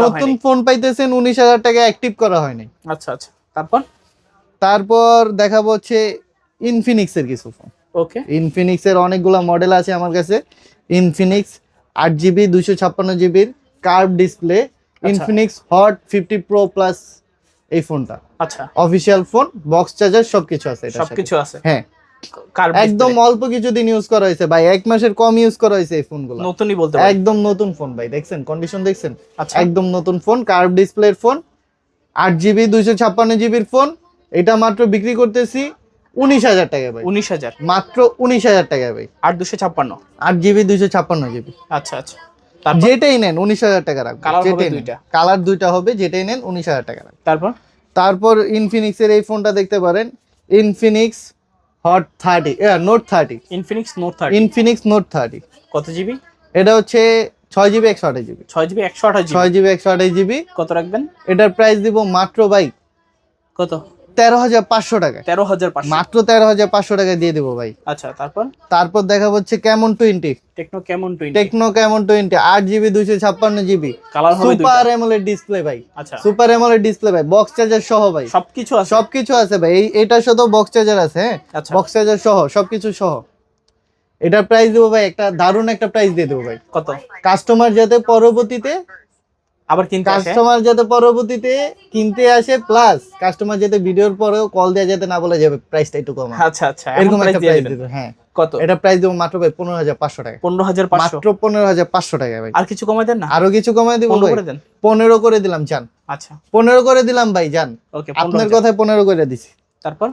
নতুন ফোন পাইতেছেন উনিশ হাজার টাকা অ্যাক্টিভ করা হয়নি। আচ্ছা আচ্ছা। তারপর? তারপর দেখাবো হচ্ছে ইনফিনিক্স এর কিছু ফোন ওকে। ইনফিনিক্স এর অনেকগুলো মডেল আছে আমার কাছে। ইনফিনিক্স আট জিবি দুশো ছাপ্পান্ন জিবির curve display Infinix Hot fifty Pro Plus এই ফোনটা। আচ্ছা। অফিসিয়াল ফোন বক্স চার্জার সবকিছু আছে সাথে। সবকিছু আছে। হ্যাঁ। একদম অল্প কিছুদিন ইউজ করা হয়েছে ভাই। এক মাসের কম ইউজ করা হয়েছে এই ফোনগুলো। নতুনই বলতে একদম নতুন ফোন ভাই। দেখছেন? কন্ডিশন দেখছেন? আচ্ছা। একদম নতুন ফোন কার্ভ ডিসপ্লের ফোন আট জিবি দুইশো ছাপ্পান্ন জিবির ফোন। এটা মাত্র বিক্রি করতেছি উনিশ হাজার টাকা ভাই। উনিশ হাজার। মাত্র উনিশ হাজার টাকা ভাই। আট দুশো ছাপ্পান্ন। আট জিবি দুইশো ছাপ্পান্ন জিবি আচ্ছা আচ্ছা। যেটাই নেন উনিশ হাজার টাকা রাখবেন যেটাই দুইটা। কালার দুইটা হবে যেটাই নেন উনিশ হাজার টাকা রাখবেন তারপর? তারপর ইনফিনিক্সের এই ফোনটা দেখতে পারেন। Infinix Hot thirty Note thirty Infinix Note thirty Infinix Note thirty কত জিবি এটা হচ্ছে ছয় জিবি একশো আঠাশ জিবি ছয় জিবি একশো আঠাশ ছয় জিবি একশো আঠাশ জিবি কত রাখবেন? এটার প্রাইস দিব মাত্র ভাই কত? তেরো হাজার পাঁচশো টাকা তেরো হাজার মাত্র তেরো হাজার পাঁচশো টাকা দিয়ে দেবো ভাই। আচ্ছা তারপর? তারপর দেখা হচ্ছে Camon twenty. Tecno Camon twenty? Tecno Camon twenty. আট জিবি দুশো ছাপ্পান্ন জিবি। সুপার এমোলেড ডিসপ্লে ভাই। আচ্ছা। সুপার এমোলেড ডিসপ্লে ভাই। বক্স চার্জার সহ ভাই। সবকিছু আছে? সবকিছু আছে ভাই। এই এটার সাথেও বক্স চার্জার আছে হ্যাঁ? আচ্ছা। বক্স চার্জার সহ সবকিছু সহ। এটার প্রাইস দেবো ভাই একটা দারুণ একটা প্রাইস দিয়ে দেবো ভাই। কত? কাস্টমার যাতে পরবর্তীতে আবার কিনতে আসে? কাস্টমার যাতে পরবর্তীতে কিনতে আসে প্লাস কাস্টমার যাতে ভিডিওর পরেও কল দেওয়া যাতে না বলে যাবে প্রাইসটা একটু কম আচ্ছা আচ্ছা এরকম একটা প্রাইস দিতে হ্যাঁ। কত? এটা প্রাইস দেবো মাত্র ভাই পনেরো হাজার পাঁচশো টাকা। পনেরো হাজার মাত্র পনেরো হাজার পাঁচশো টাকা ভাই। আর কিছু কমাই দেন না? আরও কিছু কমাই দিব পনেরো ভাই। করে দেন? পনেরো করে দিলাম জান আচ্ছা। পনেরো করে দিলাম ভাই জান ওকে আপনার কথায় পনেরো করে দিছি। তারপর?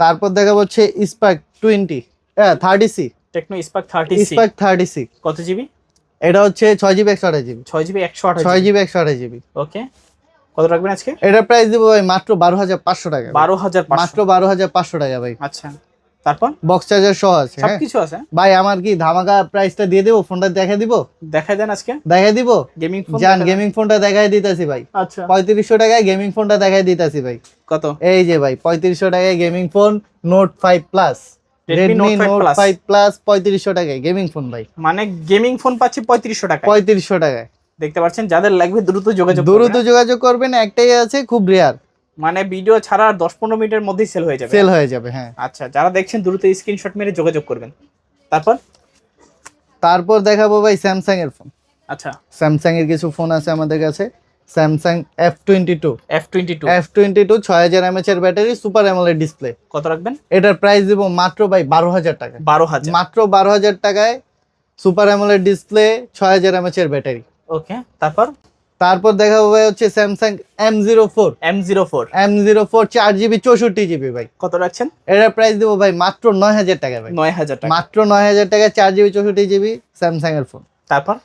তারপর দেখা হচ্ছে স্পার্ক টোয়েন্টি হ্যাঁ thirty C Tecno Spark thirty Spark thirty C কত জিবি এটা হচ্ছে ছয় জিবি একশো আঠাশ জিবি। ছয় জিবি একশো আঠাশ ছয় জিবি। একশো আঠাশ জিবি। ওকে। কত রাখবেন আজকে? এটার প্রাইস দিব ভাই মাত্র বারো হাজার পাঁচশো টাকা। বারো হাজার মাত্র বারো হাজার পাঁচশো টাকা ভাই। আচ্ছা। তারপর? বক্স চার্জার সহ আছে হ্যাঁ? সবকিছু আছে। ভাই আমার কি ধামাকা প্রাইসটা দিয়ে দেবো? ফোনটা দেখা দিব? দেখাই দেন আজকে। দেখা দিব? গেমিং ফোন যান গেমিং ফোনটা দেখাই দিতেছি ভাই। আচ্ছা। পঁয়ত্রিশশো টাকায় গেমিং ফোনটা দেখাই দিতেছি ভাই। কত? এই যে ভাই পঁয়ত্রিশশো টাকায় gaming phone Note five plus Redmi Note 5 Note Plus। Five plus পঁয়ত্রিশশো টাকায় গেমিং ফোন ভাই। মানে গেমিং ফোন পাচ্ছি পঁয়ত্রিশশো টাকা পঁয়ত্রিশশো টাকায়। দেখতে পাচ্ছেন যাদের লাগবে দ্রুত যোগাযোগ দ্রুত যোগাযোগ করবেন একটাই আছে খুব রেয়ার মানে ভিডিও ছাড়া দশ পনেরো মিনিটের মধ্যেই সেল হয়ে যাবে। সেল হয়ে যাবে হ্যাঁ। আচ্ছা যারা দেখছেন দ্রুত স্ক্রিনশট মেরে যোগাযোগ করবেন। তারপর? তারপর দেখাবো ভাই স্যামসাং এর ফোন আচ্ছা। স্যামসাং এর কিছু ফোন আছে আমাদের কাছে। Samsung F twenty two F twenty two F twenty two ছয় হাজার এমএচ এর ব্যাটারি সুপার অ্যামোলেড ডিসপ্লে কত রাখবেন? এটার প্রাইস দিব মাত্র ভাই বারো হাজার টাকা। বারো হাজার। মাত্র বারো হাজার টাকায় সুপার অ্যামোলেড ডিসপ্লে ছয় হাজার এমএচ এর ব্যাটারি ওকে তারপর? তারপর দেখাবো ভাই হচ্ছে Samsung M zero four M zero four M zero four চার জিবি চৌষট্টি জিবি ভাই। কত রাখছেন? এটার প্রাইস দিব ভাই মাত্র নয় হাজার টাকা ভাই। নয় হাজার টাকা। মাত্র নয় হাজার টাকা চার জিবি চৌষট্টি জিবি স্যামসাং এর ফোন তারপর?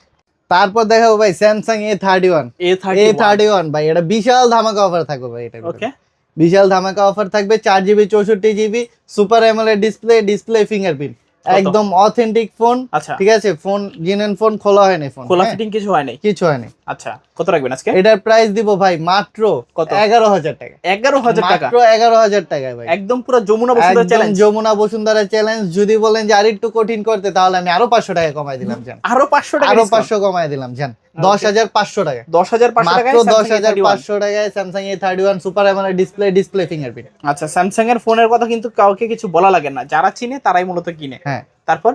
তারপর দেখাবো ভাই Samsung A thirty one A thirty thirty one ভাই এটা বিশাল ধামাকা অফার থাকবে ভাই এটা ওকে বিশাল ধামাকা অফার থাকবে চার জিবি চৌষট্টি GB super AMOLED display display fingerprint একদম অথেন্টিক ফোন আচ্ছা। ঠিক আছে? ফোন জিনেন ফোন খোলা হয়নি ফোন খোলা ফিটিং কিছু হয় নাই কিছু হয়নি। আচ্ছা কত রাখবেন আজকে? এটার প্রাইস দিব ভাই মাত্র কত? এগারো হাজার টাকা। এগারো হাজার টাকা? মাত্র এগারো হাজার টাকায় ভাই। একদম পুরো যমুনা বসুন্ধরা চ্যালেঞ্জ যমুনা বসুন্ধরা চ্যালেঞ্জ যদি বলেন যে আর একটু কঠিন করতে তাহলে আমি আরও পাঁচশো টাকা কমাই দিলাম জান। আরও পাঁচশো টাকা আরও পাঁচশো কমাই দিলাম জান। দশ হাজার পাঁচশো টাকা। দশ হাজার পাঁচশো টাকা দশ হাজার পাঁচশো টাকায় Samsung A thirty one super display display fingerprint আচ্ছা স্যামসাং এর ফোনের কথা কিন্তু কাউকে কিছু বলা লাগে না। যারা চিনে তারাই মূলত কিনে। হ্যাঁ। তারপর?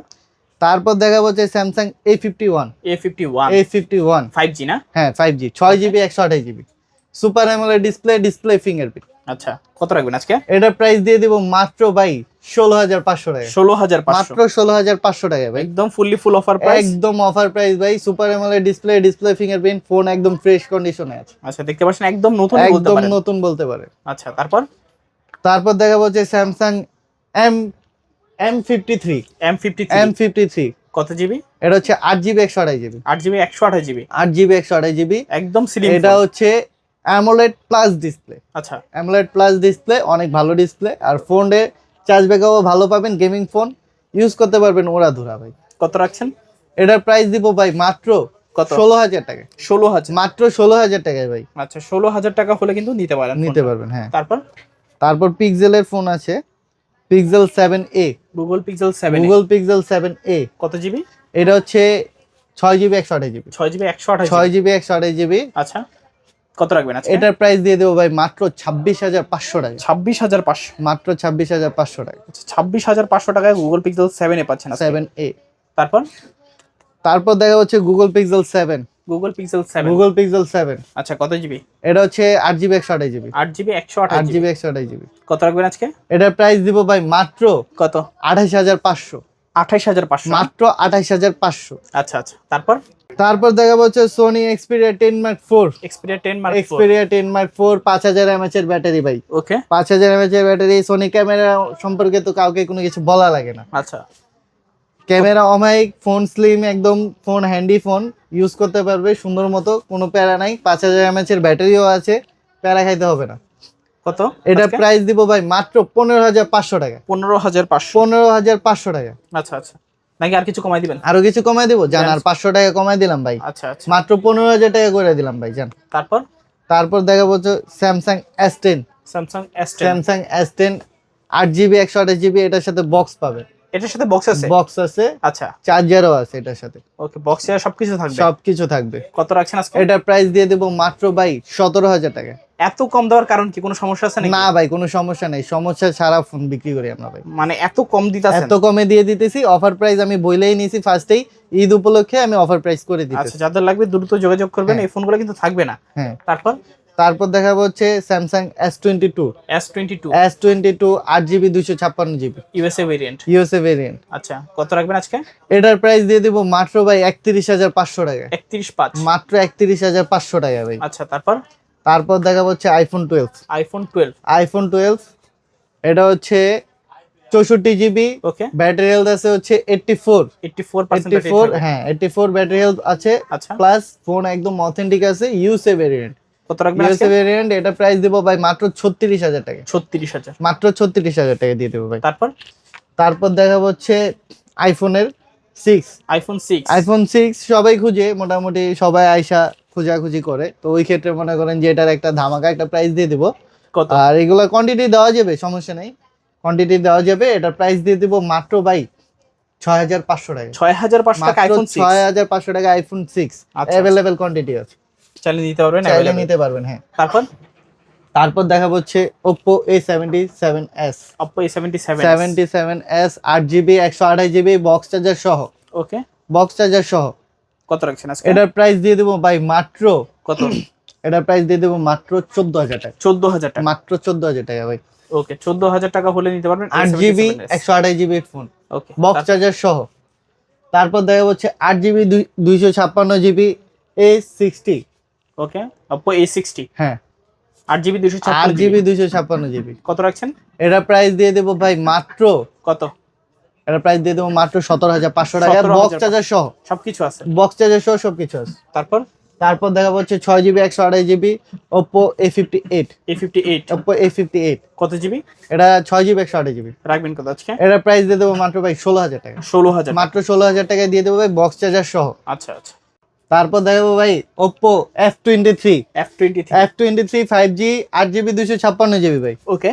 তারপর দেখা হচ্ছে Samsung A fifty one A fifty one A fifty one five G না? হ্যাঁ ফাইভ জি ছয় জিবি একশো আঠাশ GB super display display fingerprint আচ্ছা কত রাখবেন আজকে? এটার প্রাইস দিয়ে দিব মাত্র ভাই ষোলো হাজার পাঁচশো টাকা। ষোলো হাজার মাত্র ষোলো হাজার পাঁচশো টাকা ভাই। একদম ফুললি ফুল অফার প্রাইস একদম অফার প্রাইস ভাই। Super AMOLED display display fingerprint phone একদম ফ্রেশ কন্ডিশনে আছে। আচ্ছা দেখতে পাচ্ছেন একদম নতুন বলতে একদম নতুন বলতে পারে। আচ্ছা তারপর? তারপর দেখা হচ্ছে Samsung M M fifty three M fifty M fifty three কত জিবি এটা হচ্ছে আট জিবি একশো আঠাশ জিবি আট জিবি একশো আঠাশ জিবি আট জিবি একশো আঠাশ জিবি একদম স্লিম এটা হচ্ছে অ্যামোলেড প্লাস ডিসপ্লে আচ্ছা। অ্যামোলেড প্লাস ডিসপ্লে অনেক ভালো ডিসপ্লে আর ফোনে চার্জ ব্যাকআপও ভালো পাবেন গেমিং ফোন ইউজ করতে পারবেন ওরা ধরা ভাই। কত রাখছেন? এটার প্রাইস দিব ভাই মাত্র কত? ষোলো হাজার টাকা। ষোলো হাজার। মাত্র ষোলো হাজার টাকায় ভাই। আচ্ছা ষোলো হাজার টাকা হলে কিন্তু নিতে পারেন নিতে পারবেন হ্যাঁ। তারপর? তারপর পিক্সেলের ফোন আছে Pixel seven A Google Pixel seven Google Pixel seven A কত জিবি এটা হচ্ছে ছয় জিবি একশো আঠাশ জিবি ছয় জিবি একশো আঠাশ ছয় জিবি একশো আঠাশ জিবি আচ্ছা। কত রাখবেন আজকে? এটার প্রাইস দিয়ে দেবো ভাই মাত্র ছাব্বিশ হাজার পাঁচশো টাকা। ছাব্বিশ হাজার পাঁচশো। মাত্র ছাব্বিশ হাজার পাঁচশো টাকা। আচ্ছা ছাব্বিশ হাজার পাঁচশো টাকায় গুগল পিক্সেল সেভেনে পাচ্ছেন আজকে। সেভেন এ তারপর? তারপর দেখা হচ্ছে Google Pixel seven Google Pixel seven Google Pixel seven আচ্ছা কত জিবি এটা হচ্ছে আট জিবি একশো আঠাশ জিবি আট জিবি একশো আঠাশ আট জিবি জিবি একশো আঠাশ জিবি কত রাখবেন আজকে? এটার প্রাইস দিব ভাই মাত্র কত? আঠাশ হাজার পাঁচশো। আঠাইশ হাজার পাঁচশো। মাত্র আঠাশ হাজার পাঁচশো। আচ্ছা আচ্ছা। তারপর? তারপর দেখা হচ্ছে Sony Xperia ten Mark four Xperia ten Mark Xperia ten Mark four পাঁচ হাজার এমএচ এর ব্যাটারি ভাই। ওকে। পাঁচ হাজার এমএচ এর ব্যাটারি সোনি ক্যামেরা সম্পর্কে তো কাউকে কোনো কিছু বলা লাগে না। আচ্ছা। ক্যামেরা অমাইক ফোন স্লিম একদম ফোন হ্যান্ডি ফোন ইউজ করতে পারবে সুন্দর মতো কোনো প্যারা নাই। পাঁচ হাজার এমএচ এর ব্যাটারিও আছে প্যারা খাইতে হবে না। কত? এটা প্রাইস দিব ভাই মাত্র পনেরো হাজার পাঁচশো টাকা। পনেরো হাজার পাঁচশো। পনেরো হাজার পাঁচশো টাকা। আচ্ছা আচ্ছা। নাকি আর কিছু কমাই দিবেন? আরও কিছু কমাই দেবো জান আর পাঁচশো টাকা কমাই দিলাম ভাই। আচ্ছা আচ্ছা। মাত্র পনেরো হাজার টাকা করে দিলাম ভাই জান। তারপর? তারপর দেখা হচ্ছে Samsung S ten Samsung S Samsung S ten আট জিবি একশো আঠাশ জিবি এটার সাথে বক্স পাবে। এটার সাথে বক্স আছে? বক্স আছে। আচ্ছা। চার্জারও আছে এটার সাথে। ওকে বক্সে সবকিছু থাকবে? সবকিছু থাকবে। কত রাখছেন আজকে? এটার প্রাইস দিয়ে দেবো মাত্র ভাই সতেরো হাজার টাকা। এত কম দেওয়ার কারণ কি? কোনো সমস্যা আছে না ভাই কোনো সমস্যা নেই। সমস্যা ছাড়া ফোন বিক্রি করি আমরা ভাই। মানে এত কম দিতেছেন? এত কমে দিয়ে দিতেছি অফার প্রাইস আমি বইলেই নিয়েছি ফার্স্টেই ঈদ উপলক্ষে আমি অফার প্রাইস করে আচ্ছা যাদের লাগবে দ্রুত যোগাযোগ করবেন হ্যাঁ। এই ফোনগুলো কিন্তু থাকবে না। হ্যাঁ। তারপর? তারপর দেখাবো হচ্ছে Samsung S twenty two S twenty two S twenty two আট জিবি দুশো ছাপ্পান্ন GB USA variant USA variant আচ্ছা কত রাখবেন আজকে? এটার প্রাইস দিয়ে দিব মাত্র ভাই একত্রিশ হাজার পাঁচশো টাকা। একত্রিশ পাঁচ। মাত্র একত্রিশ হাজার পাঁচশো টাকা ভাই। আচ্ছা তারপর? তারপর দেখাবো হচ্ছে iPhone twelve iPhone twelve iPhone twelve এটা হচ্ছে চৌষট্টি জিবি ওকে ব্যাটারি হেলথ আছে হচ্ছে এইটটি ফোর এইটটি ফোর হ্যাঁ এইটটি ফোর ব্যাটারি হেলথ আছে। আচ্ছা। প্লাস ফোন একদম অথেন্টিক আছে ইউসে ভেরিয়েন্ট কত রাখবেন ইউসে ভেরিয়েন্ট এটা প্রাইস দিব ভাই মাত্র ছত্রিশ হাজার টাকা। ছত্রিশ হাজার। মাত্র ছত্রিশ হাজার টাকা দিয়ে দেবো ভাই। তারপর? তারপর দেখাবো হচ্ছে আইফোনের six iPhone six iPhone six সবাই খুঁজে মোটামুটি সবাই আইসা খোঁজাখুঁজি করে তো ওই ক্ষেত্রে মনে করেন যে এটার একটা ধামাকা একটা প্রাইস দিয়ে দিব। আর এগুলো কোয়ান্টিটি দেওয়া যাবে সমস্যা নেই। কোয়ান্টিটি দেওয়া যাবে এটার প্রাইস দিয়ে দিব মাত্র বাই ছয় হাজার পাঁচশো টাকা। ছয় হাজার পাঁচশো টাকা আইফোন সিক্স ছয় হাজার পাঁচশো টাকা আইফোন সিক্স। অ্যাভেলেবেল কোয়ান্টিটি আছে। দিতে পারবেন চাইলে নিতে পারবেন হ্যাঁ। তারপর? তারপর দেখা হচ্ছে Oppo A seventy seven S A seventy seven seventy seven S আট জিবি একশো আঠাশ জিবি বক্স চার্জার সহ। ওকে বক্স চার্জার সহ। কত রাখছেন আজকে? এটার প্রাইস দিয়ে দেবো ভাই মাত্র কত? এটার প্রাইস দিয়ে দেবো মাত্র চোদ্দ হাজার টাকা। চোদ্দ হাজার টাকা। মাত্র চোদ্দ হাজার টাকা ভাই। ওকে চোদ্দ হাজার টাকা হলে নিতে পারবেন আট জিবি একশো আঠাশ GB phone okay box charger সহ। তারপর দেখা হচ্ছে আট জিবি দুইশো ছাপ্পান্ন GB A sixty okay Oppo A sixty হ্যাঁ। আট জিবি দুশো আট জিবি দুইশো ছাপ্পান্ন জিবি কত রাখছেন? এটা প্রাইস দিয়ে দেবো ভাই মাত্র কত? এটা প্রাইস দিয়ে দেবো মাত্র সতেরো হাজার পাঁচশো টাকা। বক্স চার্জার সহ। সবকিছু আছে। বক্স চার্জার সহ সবকিছু আছে। তারপর? তারপর দেখা হচ্ছে ছয় জিবি একশো আঠাশ GB Oppo A fifty eight A fifty eight Oppo A fifty eight কত জিবি এটা ছয় জিবি একশো আঠাশ জিবি রাখবেন কত আজকে? এটা প্রাইস দিয়ে দেবো মাত্র ভাই ষোলো হাজার টাকা। ষোলো হাজার মাত্র ষোলো হাজার টাকায় দিয়ে দেবো ভাই বক্স চার্জার সহ। আচ্ছা আচ্ছা। তারপর দেখাবো ভাই Oppo F twenty three F twenty three F twenty three five G আট জিবি দুশো ছাপ্পান্ন জিবি ভাই। ওকে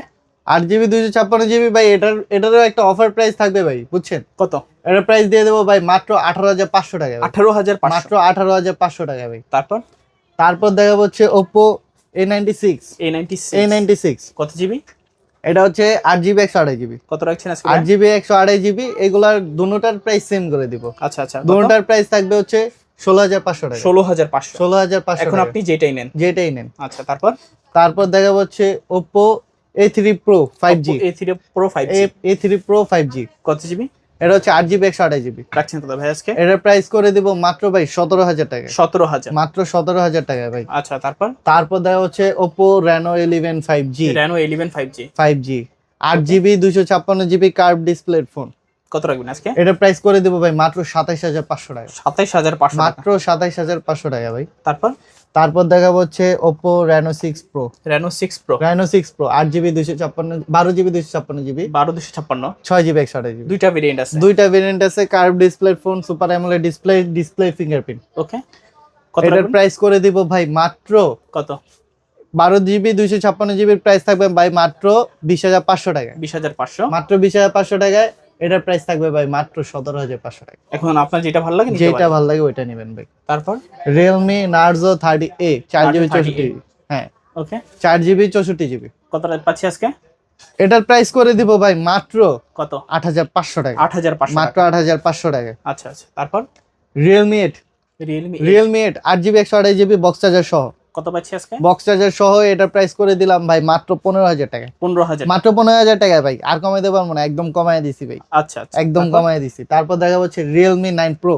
আট জিবি দুশো ছাপ্পান্ন জিবি ভাই এটার এটারও একটা অফার প্রাইস থাকবে ভাই বুঝছেন? কত? এটার প্রাইস দিয়ে দেবো ভাই মাত্র আঠারো হাজার পাঁচশো টাকা আঠারো হাজার মাত্র আঠারো হাজার পাঁচশো টাকা ভাই। তারপর? তারপর দেখা হচ্ছে Oppo A ninety six A ninety A ninety six কত জিবি এটা হচ্ছে আট জিবি একশো আড়াই জিবি কত রাখছেন আট জিবি একশো আড়াই জিবি এগুলার দুটার প্রাইস সেম করে দিব। আচ্ছা আচ্ছা। দুটার প্রাইস থাকবে হচ্ছে ষোলো হাজার পাঁচশো টাকা। ষোলো হাজার পাঁচশো। ষোলো হাজার পাঁচশো এখন আপনি যেটাই নেন। যেটাই নেন। আচ্ছা তারপর? তারপর দেখা হচ্ছে Oppo A three pro five G A three pro five A three pro five G কত জিবি এটা হচ্ছে আট জিবি একশো আড়াই জিবি রাখছেন কত ভাই আজকে? এটার প্রাইস করে দিব মাত্র ভাই সতেরো হাজার টাকা। সতেরো হাজার। মাত্র সতেরো হাজার টাকা ভাই। আচ্ছা তারপর? তারপর দেখা হচ্ছে Oppo Reno eleven five G Reno eleven five G five G আট জিবি দুশো ছাপ্পান্ন জিবি কার্ভ ডিসপ্লে ফোন কত রাখবেন আজকে? এটার প্রাইস করে দেবো ভাই মাত্র সাতাইশ হাজার পাঁচশো টাকা। সাতাইশ হাজার পাঁচশো মাত্র সাতাইশ হাজার পাঁচশো টাকা ভাই। তারপর? তারপর দেখাবো হচ্ছে Oppo Reno six pro Reno six pro Reno six pro আট জিবি দুশো ছাপ্পান্ন বারো জিবি দুশো ছাপ্পান্ন জিবি বারো দুশো ছাপ্পান্ন। ছয় জিবি একশো আঠাশ জিবি দুইটা ভেরিয়েন্ট আছে। দুইটা ভেরিয়েন্ট আছে curve display phone super AMOLED display display fingerprint okay কত এটার প্রাইস করে দিব ভাই মাত্র কত? বারো জিবি দুইশো ছাপ্পান্ন জিবির প্রাইস থাকবে ভাই মাত্র বিশ হাজার পাঁচশো টাকা বিশ হাজার পাঁচশো। মাত্র বিশ হাজার পাঁচশো টাকায় এটার প্রাইস থাকবে ভাই মাত্র সতেরো হাজার পাঁচশো টাকা। এখন আপনার যেটা ভালো লাগে যেটা। ভালো লাগে ওইটা নেবেন ভাই। তারপর? রিয়েলমি নার্জো থার্টি এ চার জিবি 30A চৌষট্টি হ্যাঁ। ওকে চার জিবি চৌষট্টি জিবি কত পাচ্ছি আজকে? এটার প্রাইস করে দিব ভাই মাত্র কত? আট হাজার পাঁচশো টাকা। আট হাজার পাঁচশো মাত্র আট হাজার পাঁচশো টাকা। আচ্ছা আচ্ছা। তারপর? Realme eight Realme Realme eight আট জিবি একশো আড়াই জিবি বক্স চার্জার সহ। কত পাচ্ছি আজকে? বক্স চার্জার সহ এটার প্রাইস করে দিলাম ভাই মাত্র পনেরো হাজার টাকা পনেরো হাজার মাত্র পনেরো হাজার টাকা ভাই আর কমাইতে পারব না একদম কমাই দিছি ভাই। আচ্ছা আচ্ছা। একদম কমাই দিছি। তারপর দেখা হচ্ছে Realme nine pro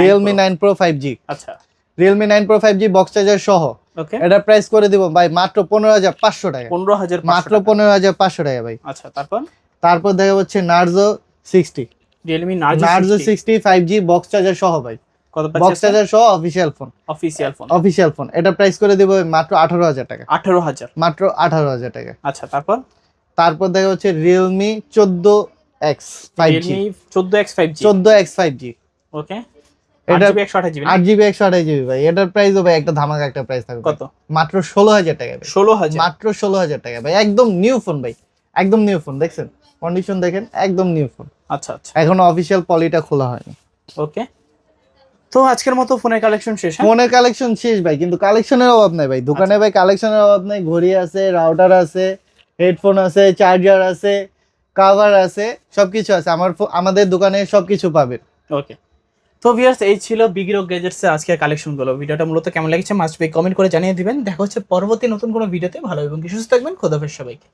Realme nine pro five G আচ্ছা। Realme nine pro five G box charger সহ। ওকে এটার প্রাইস করে দিব ভাই মাত্র পনেরো হাজার পাঁচশো টাকা পনেরো হাজার মাত্র পনেরো হাজার পাঁচশো টাকা ভাই। আচ্ছা তারপর? তারপর দেখা হচ্ছে Narzo sixty Realme Narzo sixty five G box charger সহ ভাই। কত বক্স পাচ্ছি চার্জার সহ অফিসিয়াল ফোন ফোন ফোন এটা প্রাইস করে দিব মাত্র আঠারো হাজার টাকা। আঠারো হাজার। মাত্র আঠারো হাজার টাকা। আচ্ছা তারপর? দেখা হচ্ছে ওকে এটা- এটা একশো আঠাশ জিবি আট জিবি একশো আঠাশ জিবি ভাই। এটার প্রাইস একটা ধামাকা একটা প্রাইস থাকবে। কত? মাত্র ষোলো হাজার টাকা মাত্র ষোলো হাজার টাকা ভাই। একদম নিউ ফোন ভাই। একদম নিউ ফোন দেখছেন? কন্ডিশন দেখেন একদম নিউ ফোন আচ্ছা আচ্ছা। এখনও অফিসিয়াল পলিটা খোলা হয়নি। ওকে তো আজকের মতো ফোনের কালেকশন শেষ হ্যাঁ? ফোনের কালেকশন শেষ ভাই কিন্তু কালেকশনের অভাব নাই ভাই। দোকানে ভাই কালেকশনের অভাব নাই ঘড়ি আছে রাউটার আছে হেডফোন আছে চার্জার আছে কাভার আছে সবকিছু আছে। আমার আমাদের দোকানে সবকিছু পাবেন। ওকে তো ভিউয়ার্স এই ছিল বিগিরো গ্যাজেটসের আজকের কালেকশনগুলো ভিডিওটা মূলত কেমন লেগেছে মাস্ট বি কমেন্ট করে জানিয়ে দিবেন। দেখা হচ্ছে পরবর্তী নতুন কোনো ভিডিওতে। ভালো এবং সুস্থ থাকবেন খোদাফেজ সবাইকে।